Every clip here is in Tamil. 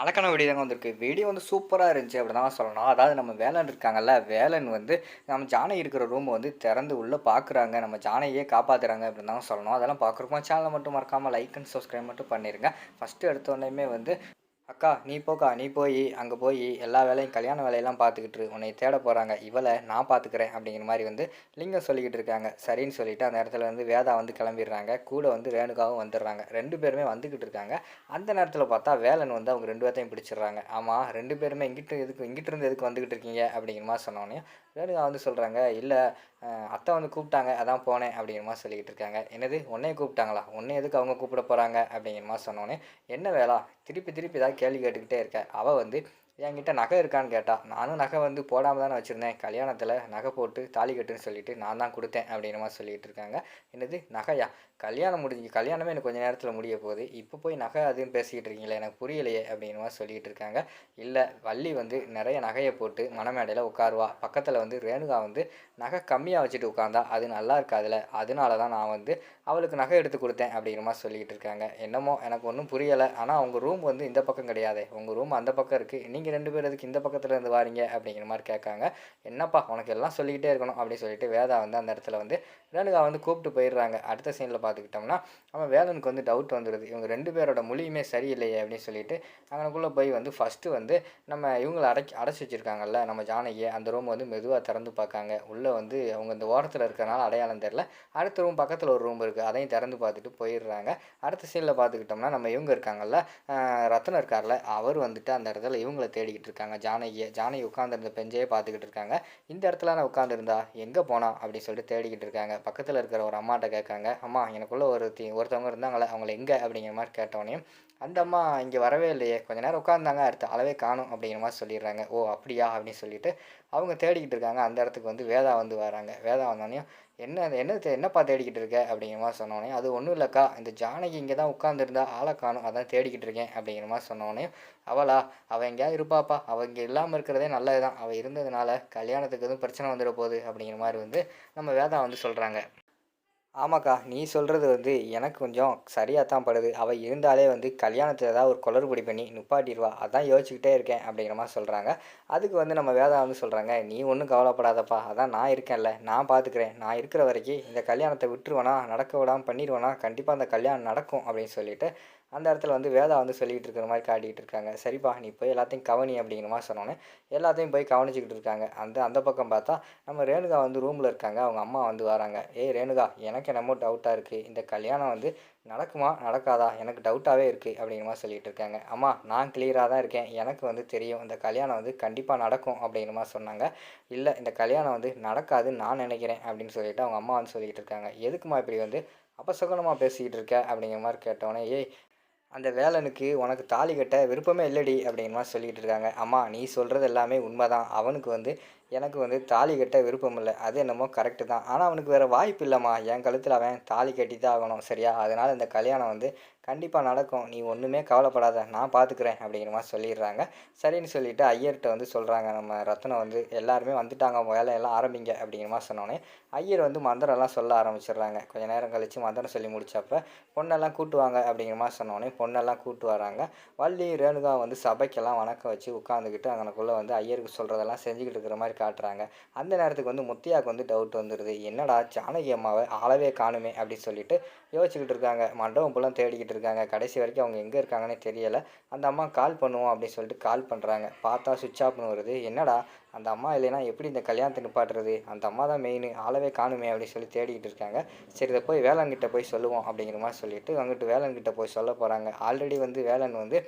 அழகான வீடியோ தாங்க வந்திருக்கு. வீடியோ வந்து சூப்பராக இருந்துச்சு அப்படி தான் சொல்லணும். அதாவது நம்ம வேலன் இருக்காங்கல்ல வேலன் வந்து நம்ம ஜானை இருக்கிற ரூம் வந்து திறந்து உள்ளே பார்க்குறாங்க நம்ம ஜானையே காப்பாற்றுறாங்க அப்படின்னு தான் சொல்லணும். அதெல்லாம் பார்க்குறப்போ சேனலை மட்டும் மறக்காமல் லைக் அண்ட் சப்ஸ்கிரைப் மட்டும் பண்ணிடுங்க ஃபஸ்ட்டு எடுத்தோடனே வந்து அக்கா நீ போக்கா நீ போய் அங்கே போய் எல்லா வேலையும் கல்யாண வேலையெல்லாம் பார்த்துக்கிட்டு உன்னை தேட போகிறாங்க இவளை நான் பார்த்துக்கிறேன் அப்படிங்கிற மாதிரி வந்து லிங்கம் சொல்லிக்கிட்டு இருக்காங்க. சரின்னு சொல்லிட்டு அந்த இடத்துல வந்து வேதா வந்து கிளம்பிடுறாங்க. கூட வந்து ரேணுகாவும் வந்துடுறாங்க. ரெண்டு பேருமே வந்துக்கிட்டு இருக்காங்க. அந்த நேரத்தில் பார்த்தா வேலன் வந்து அவங்க ரெண்டு பேர்த்தையும் பிடிச்சிடுறாங்க. ஆமாம் ரெண்டு பேருமே இங்கிட்டு எதுக்கு இங்கிட்டு இருந்து எதுக்கு வந்துக்கிட்டு இருக்கீங்க? அப்படிங்கிற மாதிரி சொன்னோன்னே ரேணுகா வந்து சொல்கிறாங்க இல்லை அத்தை வந்து கூப்பிட்டாங்க. அதான் போனேன். அப்படிங்கிற மாதிரி சொல்லிக்கிட்டு இருக்காங்க. என்னது? உன்னையே கூப்பிட்டாங்களா? உன்னை எதுக்கு அவங்க கூப்பிட போகிறாங்க அப்படிங்கிற மாதிரி சொன்னோன்னே என்ன வேலா? திருப்பி திருப்பி ஏதாவது கேள்வி கேட்டுக்கிட்டே இருக்க. அவள் வந்து என்கிட்ட நகை இருக்கான்னு கேட்டா நானும் நகை வந்து போடாமல் தானே வச்சுருந்தேன். கல்யாணத்தில் நகை போட்டு தாலி கட்டுன்னு சொல்லிட்டு நான் தான் கொடுத்தேன் அப்படிங்கிற மாதிரி சொல்லிகிட்டு இருக்காங்க. என்னது? நகையா? கல்யாணம் முடிஞ்சு கல்யாணமே எனக்கு கொஞ்சம் நேரத்தில் முடிய போகுது. இப்போ போய் நகை அதுன்னு பேசிக்கிட்டு இருக்கீங்களே எனக்கு புரியலையே அப்படிங்கிற மாதிரி சொல்லிகிட்டு இருக்காங்க. இல்லை வள்ளி வந்து நிறைய நகையை போட்டு மணமேடையில் உட்காருவா. பக்கத்தில் வந்து ரேணுகா வந்து நகை கம்மியாக வச்சுட்டு உட்காந்தா அது நல்லா இருக்காதுல அதனால தான் நான் வந்து அவளுக்கு நகை எடுத்து கொடுத்தேன் அப்படிங்கிற மாதிரி சொல்லிக்கிட்டு இருக்காங்க. என்னமோ எனக்கு ஒன்றும் புரியலை. ஆனால் உங்கள் ரூம் வந்து இந்த பக்கம் கிடையாது. உங்கள் ரூம் அந்த பக்கம் இருக்குது நீங்கள் ரெண்டு பேர் அதுக்கு இந்த பக்கத்தில் இருந்து வாரீங்க அப்படிங்கிற மாதிரி கேட்காங்க. என்னப்பா உனக்கு எல்லாம் சொல்லிக்கிட்டே இருக்கணும் அப்படின்னு சொல்லிட்டு வேதா வந்து அந்த இடத்துல வந்து ரேணுகா வந்து கூப்பிட்டு போயிடுறாங்க. அடுத்த சீனில் பார்த்துக்கிட்டோம்னா அவன் வேலனுக்கு வந்து டவுட் வந்துடுது இவங்க ரெண்டு பேரோட மொழியுமே சரியில்லையே அப்படின்னு சொல்லிட்டு அங்கனக்குள்ளே போய் வந்து ஃபஸ்ட்டு வந்து நம்ம இவங்களை அடைச்சி அடைச்சி வச்சுருக்காங்கல்ல நம்ம ஜானகியை அந்த ரூம் வந்து மெதுவாக திறந்து பார்க்காங்க. உள்ளே வந்து அவங்க இந்த ஓரத்தில் இருக்கிறனால அடையாளம் தெரில அடுத்த ரூம் பக்கத்தில் ஒரு ரூம் இருக்குது அதையும் திறந்து பார்த்துட்டு போயிடுறாங்க. அடுத்த சீனில் பார்த்துக்கிட்டோம்னா நம்ம இவங்க இருக்காங்கல்ல ரத்னம் இருக்கார்ல அவர் வந்துட்டு அந்த இடத்துல இவங்களை தேடிக்கிட்டு இருக்காங்க. ஜானகியை ஜானகி உட்காந்துருந்த பெஞ்சையே பார்த்துக்கிட்டு இருக்காங்க. இந்த இடத்துல நான் உட்காந்துருந்தா எங்கே போனா? அப்படின்னு சொல்லிட்டு தேடிக்கிட்டு இருக்காங்க. பக்கத்தில் இருக்கிற ஒரு அம்மாட்ட கேட்காங்க அம்மா எனக்குள்ள ஒரு தி ஒருத்தவங்க இருந்தாங்களே அவங்கள எங்கே? அப்படிங்கிற மாதிரி கேட்டோன்னே அந்த அம்மா இங்கே வரவே இல்லையே. கொஞ்ச நேரம் உட்காந்தாங்க அடுத்து அளவே காணும். அப்படிங்கிற மாதிரி சொல்லிடுறாங்க. ஓ அப்படியா? அப்படின்னு சொல்லிட்டு அவங்க தேடிக்கிட்டு இருக்காங்க. அந்த இடத்துக்கு வந்து வேதா வந்து வராங்க. வேதா வந்தோடனே என்ன என்ன என்னப்பா தேடிக்கிட்டு இருக்க? அப்படிங்கிற மாதிரி சொன்னோடனே அது ஒன்றும் இல்லைக்கா இந்த ஜானகி இங்கே தான் உட்காந்துருந்தா ஆளை காணும் அதான் தேடிக்கிட்டு இருக்கேன் அப்படிங்கிற மாதிரி சொன்னோடனே அவளா அவள் எங்கேயாவது இருப்பாப்பா அவள் இங்கே இல்லாமல் இருக்கிறதே நல்லது தான் அவள் இருந்ததுனால கல்யாணத்துக்கு எதுவும் பிரச்சனை வந்துட போகுது அப்படிங்கிற மாதிரி வந்து நம்ம வேதா வந்து சொல்கிறாங்க ஆமாக்கா நீ சொல்கிறது வந்து எனக்கு கொஞ்சம் சரியாக தான் படுது. அவள் இருந்தாலே வந்து கல்யாணத்தில் ஏதாவது ஒரு குளறுபடி பண்ணி நிப்பாட்டிடுவா. அதான் யோசிச்சுக்கிட்டே இருக்கேன் அப்படிங்கிற மாதிரி சொல்கிறாங்க அதுக்கு வந்து நம்ம வேதா வந்து சொல்கிறாங்க நீ ஒன்றும் கவலைப்படாதப்பா. அதான் நான் இருக்கேன்ல. நான் பார்த்துக்கிறேன் நான் இருக்கிற வரைக்கும் இந்த கல்யாணத்தை விட்டுருவேனா நடக்க விடாமல் பண்ணிடுவேனா கண்டிப்பாக அந்த கல்யாணம் நடக்கும் அப்படின்னு சொல்லிட்டு அந்த இடத்துல வந்து வேதா வந்து சொல்லிக்கிட்டு இருக்கிற மாதிரி காட்டிக்கிட்டு இருக்காங்க. சரிப்பா நீ போய் எல்லாத்தையும் கவனி அப்படிங்கிற மாதிரி சொன்னோன்னே எல்லாத்தையும் போய் கவனிச்சிக்கிட்டு இருக்காங்க. அந்த அந்த பக்கம் பார்த்தா நம்ம ரேணுகா வந்து ரூமில் இருக்காங்க. அவங்க அம்மா வந்து வராங்க. ஏய் ரேணுகா எனக்கு என்னமோ டவுட்டாக இருக்குது இந்த கல்யாணம் வந்து நடக்குமா நடக்காதா? எனக்கு டவுட்டாகவே இருக்குது அப்படிங்கிற மாதிரி சொல்லிட்டு இருக்காங்க. அம்மா நான் கிளியராக தான் இருக்கேன். எனக்கு வந்து தெரியும். இந்த கல்யாணம் வந்து கண்டிப்பாக நடக்கும் அப்படிங்கிற மாதிரி சொன்னாங்க. இல்லை இந்த கல்யாணம் வந்து நடக்காதுன்னு நான் நினைக்கிறேன் அப்படின்னு சொல்லிட்டு அவங்க அம்மா வந்து சொல்லிகிட்டு இருக்காங்க. எதுக்குமா இப்படி வந்து அபசகுனமாக பேசிக்கிட்டு இருக்க? அப்படிங்கிற மாதிரி கேட்டோன்னே ஏய் அந்த வேலனுக்கு உனக்கு தாலி கட்ட விருப்பமே இல்லடி அப்படிங்கிற மாதிரி சொல்லிக்கிட்டு இருக்காங்க. அம்மா நீ சொல்கிறது எல்லாமே உண்மைதான். அவனுக்கு வந்து எனக்கு வந்து தாலி கட்ட விருப்பம் இல்லை. அது என்னமோ கரெக்டு தான். ஆனால் அவனுக்கு வேறு வாய்ப்பு இல்லைம்மா. என் கழுத்தில் அவன் தாலி கட்டி தான் ஆகணும். சரியா? அதனால் இந்த கல்யாணம் வந்து கண்டிப்பாக நடக்கும். நீ ஒன்றுமே கவலைப்படாத. நான் பார்த்துக்கிறேன் அப்படிங்கிற மாதிரி சொல்லிடுறாங்க. சரின்னு சொல்லிட்டு ஐயர்கிட்ட வந்து சொல்கிறாங்க நம்ம ரத்னம் வந்து எல்லாருமே வந்துட்டாங்க. வேலையெல்லாம் ஆரம்பிங்க அப்படிங்கிற மாதிரி சொன்னோன்னே ஐயர் வந்து மந்திரம்லாம் சொல்ல ஆரம்பிச்சிடுறாங்க. கொஞ்ச நேரம் கழித்து மந்திரம் சொல்லி முடித்தப்ப பொண்ணெல்லாம் கூட்டுவாங்க அப்படிங்கிற மாதிரி சொன்னோன்னே பொண்ணெல்லாம் கூட்டு வராங்க. வள்ளி ரேணுகா வந்து சபைக்கெல்லாம் வணக்கம் வச்சு உட்காந்துக்கிட்டு அங்கனக்குள்ளே வந்து ஐயருக்கு சொல்கிறதெல்லாம் செஞ்சுக்கிட்டு இருக்கிற மாதிரி காட்டுறாங்க. அந்த நேரத்துக்கு வந்து முத்தியாவுக்கு வந்து டவுட் வந்துடுது என்னடா ஜானகி அம்மாவை ஆளவே காணுமே அப்படின்னு சொல்லிட்டு யோசிச்சுக்கிட்டு இருக்காங்க. மண்டபம் ஃபுல்லாக தேடிக்கிட்டு இருக்காங்க. கடைசி வரைக்கும் அவங்க எங்கே இருக்காங்கன்னே தெரியலை. அந்த அம்மா கால் பண்ணுவோம் அப்படின்னு சொல்லிட்டு கால் பண்ணுறாங்க பார்த்தா சுவிட்ச் ஆஃப்னு வருது. என்னடா அந்த அம்மா இல்லைன்னா எப்படி இந்த கல்யாணத்தை நிப்பாட்டுறது? அந்த அம்மா தான் மெயின் ஆளவே காணுமே அப்படின்னு சொல்லி தேடிக்கிட்டு இருக்காங்க. சரி இதை போய் வேளாண்கிட்ட போய் சொல்லுவோம் அப்படிங்கிற மாதிரி சொல்லிட்டு அங்கிட்டு வேளாண்கிட்ட போய் சொல்ல போகிறாங்க ஆல்ரெடி வந்து வேளன் வந்து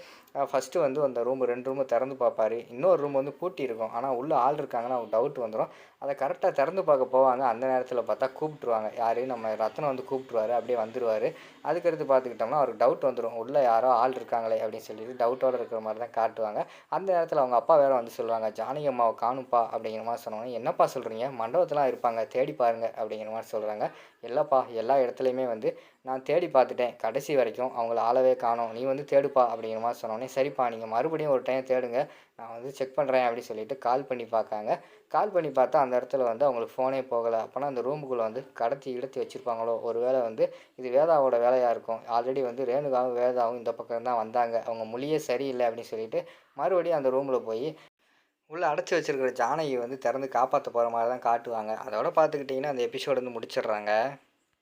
ஃபஸ்ட்டு வந்து அந்த ரூம் ரெண்டு ரூமு திறந்து பார்ப்பாரு. இன்னொரு ரூம் வந்து பூட்டி இருக்கும். ஆனால் உள்ளே ஆள் இருக்காங்கன்னா அவங்க டவுட் வந்துடும் அதை கரெக்டாக திறந்து பார்க்க போவாங்க. அந்த நேரத்தில் பார்த்தா கூப்பிட்ருவாங்க யாரையும் நம்ம ரத்னம் வந்து கூப்பிட்டுருவாரு. அப்படியே வந்துடுவார் அதுக்கடுத்து பார்த்துக்கிட்டோம்னா டவுட் வந்துடும் உள்ளே யாரோ ஆள் இருக்காங்களே அப்படின்னு சொல்லிட்டு டவுட்டோடு இருக்கிற மாதிரி தான் காட்டுவாங்க. அந்த நேரத்தில் அவங்க அப்பா வேற வந்து சொல்லுவாங்க ஜானகி அம்மாவை காணும்ப்பா அப்படிங்கிற மாதிரி சொன்னோன்னே என்னப்பா சொல்கிறீங்க மண்டபத்தெலாம் இருப்பாங்க தேடி பாருங்க அப்படிங்கிற மாதிரி சொல்கிறாங்க இல்லைப்பா எல்லா இடத்துலையுமே வந்து நான் தேடி பார்த்துட்டேன். கடைசி வரைக்கும் அவங்கள ஆளவே காணும். நீ வந்து தேடுப்பா அப்படிங்கிற மாதிரி சொன்னோன்னே சரிப்பா நீங்கள் மறுபடியும் ஒரு டைம் தேடுங்க. நான் வந்து செக் பண்ணுறேன் அப்படின்னு சொல்லிட்டு கால் பண்ணி பார்க்காங்க. கால் பண்ணி பார்த்தா அந்த இடத்துல வந்து அவங்களுக்கு ஃபோனே போகலை. அப்போனா அந்த ரூமுக்குள்ளே வந்து கடத்தி இழுத்து வச்சுருப்பாங்களோ? ஒரு வேளை வந்து இது வேதாவோட வேலையாக இருக்கும். ஆல்ரெடி வந்து ரேணுகாவும் வேதாவும் இந்த பக்கம் தான் வந்தாங்க. அவங்க மொழியே சரியில்லை அப்படின்னு சொல்லிட்டு மறுபடியும் அந்த ரூமில் போய் உள்ளே அடைச்சி வச்சுருக்கிற ஜானகி வந்து திறந்து காப்பாற்ற போகிற மாதிரி தான் காட்டுவாங்க. அதோட பார்த்துக்கிட்டிங்கன்னா அந்த எபிசோடு வந்து முடிச்சிடுறாங்க.